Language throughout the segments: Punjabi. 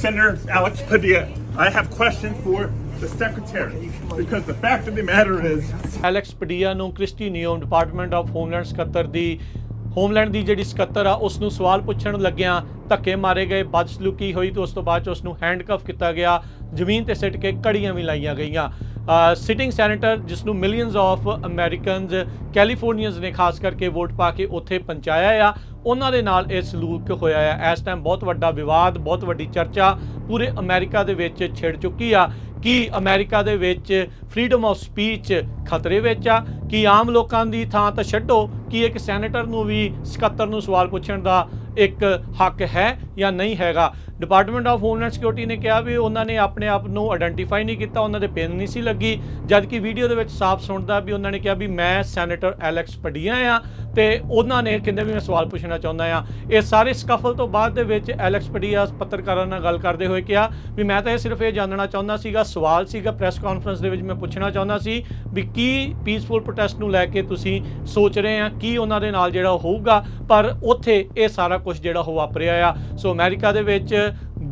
Senator Alex Padilla, I have questions for the secretary because the fact of the matter is Alex ਪਡੀਆ ਨੂੰ ਕ੍ਰਿਸਟੀ ਨਿਯਮ ਡਿਪਾਰਟਮੈਂਟ ਆਫ ਹੋਮਲੈਂਡ ਸਕੱਤਰ ਦੀ ਹੋਮਲੈਂਡ ਦੀ ਜਿਹੜੀ ਸਕੱਤਰ ਆ ਉਸ ਨੂੰ ਸਵਾਲ ਪੁੱਛਣ ਲੱਗਿਆਂ ਧੱਕੇ ਮਾਰੇ ਗਏ। ਬਦਸਲੂਕੀ ਹੋਈ ਤੇ ਉਸ ਤੋਂ ਬਾਅਦ ਚ ਉਸ ਨੂੰ ਹੈਂਡਕਫ ਕੀਤਾ ਗਿਆ। ਜ਼ਮੀਨ ਤੇ ਸਿੱਟ ਕੇ ਕੜੀਆਂ ਵੀ ਲਾਈਆਂ ਗਈਆਂ। ਸਿਟਿੰਗ ਸੈਨੇਟਰ ਜਿਸ ਨੂੰ ਮਿਲੀਅਨਸ ਆਫ ਅਮਰੀਕਨਸ ਕੈਲੀਫੋਰਨੀਅਨਸ ਨੇ ਖਾਸ ਕਰਕੇ ਵੋਟ ਪਾ ਕੇ ਉੱਥੇ ਪਹੁੰਚਾਇਆ ਆ, ਉਹਨਾਂ ਦੇ ਨਾਲ ਇਹ ਸਲੂਕ ਹੋਇਆ ਆ। ਇਸ ਟਾਈਮ ਬਹੁਤ ਵੱਡਾ ਵਿਵਾਦ, ਬਹੁਤ ਵੱਡੀ ਚਰਚਾ ਪੂਰੇ ਅਮਰੀਕਾ ਦੇ ਵਿੱਚ ਛਿੜ ਚੁੱਕੀ ਆ। ਕਿ ਅਮਰੀਕਾ ਦੇ ਵਿੱਚ ਫਰੀडम ਆਫ ਸਪੀਚ ਖਤਰੇ ਵਿੱਚ ਆ? ਕਿ ਆਮ ਲੋਕਾਂ ਦੀ ਥਾਂ ਤਾਂ ਛੱਡੋ। ਕਿ ਇੱਕ ਸੈਨੇਟਰ ਨੂੰ ਵੀ ਸਕੱਤਰ ਨੂੰ ਸਵਾਲ ਪੁੱਛਣ ਦਾ ਇੱਕ ਹੱਕ ਹੈ? ਜਾਂ ਨਹੀਂ ਹੈਗਾ। ਡਿਪਾਰਟਮੈਂਟ ਆਫ ਹੋਮਲੈਂਡ ਸਿਕਿਉਰਿਟੀ ਨੇ ਕਿਹਾ ਵੀ ਉਹਨਾਂ ਨੇ ਆਪਣੇ ਆਪ ਨੂੰ ਆਇਡੈਂਟੀਫਾਈ ਨਹੀਂ ਕੀਤਾ, ਉਹਨਾਂ ਦੇ ਪਿੰਨ ਨਹੀਂ ਸੀ ਲੱਗੀ। ਜਦਕਿ ਵੀਡੀਓ ਦੇ ਵਿੱਚ ਸਾਫ਼ ਸੁਣਦਾ ਵੀ ਉਹਨਾਂ ਨੇ ਕਿਹਾ ਵੀ ਮੈਂ ਸੈਨੇਟਰ ਐਲੈਕਸ ਪਡੀਆ ਆ ਤੇ ਉਹਨਾਂ ਨੇ ਕਹਿੰਦੇ ਵੀ ਮੈਂ ਸਵਾਲ ਪੁੱਛਣਾ ਚਾਹੁੰਦਾ ਆ। ਇਹ ਸਾਰੇ ਸਕਫਲ ਤੋਂ ਬਾਅਦ ਦੇ ਵਿੱਚ ਐਲੈਕਸ ਪਡੀਆ ਪੱਤਰਕਾਰਾਂ ਨਾਲ ਗੱਲ ਕਰਦੇ ਹੋਏ ਕਿਹਾ ਵੀ ਮੈਂ ਤਾਂ ਇਹ ਸਿਰਫ ਇਹ ਜਾਣਨਾ ਚਾਹੁੰਦਾ ਸੀਗਾ, ਸਵਾਲ ਸੀਗਾ ਪ੍ਰੈਸ ਕਾਨਫਰੰਸ ਦੇ ਵਿੱਚ ਮੈਂ ਪੁੱਛਣਾ ਚਾਹੁੰਦਾ ਸੀ ਵੀ ਕੀ ਪੀਸਫੁਲ ਪ੍ਰੋਟੈਸਟ ਨੂੰ ਲੈ ਕੇ ਤੁਸੀਂ ਸੋਚ ਰਹੇ ਆ, ਕੀ ਉਹਨਾਂ ਦੇ ਨਾਲ ਜਿਹੜਾ ਹੋਊਗਾ, ਪਰ ਉੱਥੇ ਇਹ ਸਾਰਾ ਕੁਝ ਜਿਹੜਾ ਉਹ ਵਾਪਰਿਆ ਆ। ਸੋ ਸੋ ਅਮਰੀਕਾ ਦੇ ਵਿੱਚ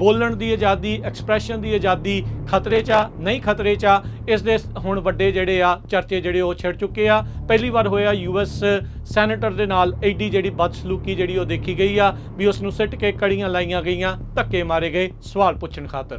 ਬੋਲਣ ਦੀ ਆਜ਼ਾਦੀ ਐਕਸਪ੍ਰੈਸ਼ਨ ਦੀ ਆਜ਼ਾਦੀ ਖਤਰੇ 'ਚ ਆ, ਨਹੀਂ ਖਤਰੇ 'ਚ ਆ, ਇਸ ਦੇ ਹੁਣ ਵੱਡੇ ਜਿਹੜੇ ਆ, ਚਰਚੇ ਜਿਹੜੇ ਉਹ ਛਿੜ ਚੁੱਕੇ ਆ। ਪਹਿਲੀ ਵਾਰ ਹੋਇਆ ਯੂਐਸ ਸੈਨੇਟਰ ਦੇ ਨਾਲ ਐਡੀ ਜਿਹੜੀ ਬਦਸਲੂਕੀ ਜਿਹੜੀ ਉਹ ਦੇਖੀ ਗਈ ਆ, ਵੀ ਉਸ ਨੂੰ ਸਿੱਟ ਕੇ ਕੜੀਆਂ ਲਾਈਆਂ ਗਈਆਂ, ਧੱਕੇ ਮਾਰੇ ਗਏ, ਸਵਾਲ ਪੁੱਛਣ ਖਾਤਰ।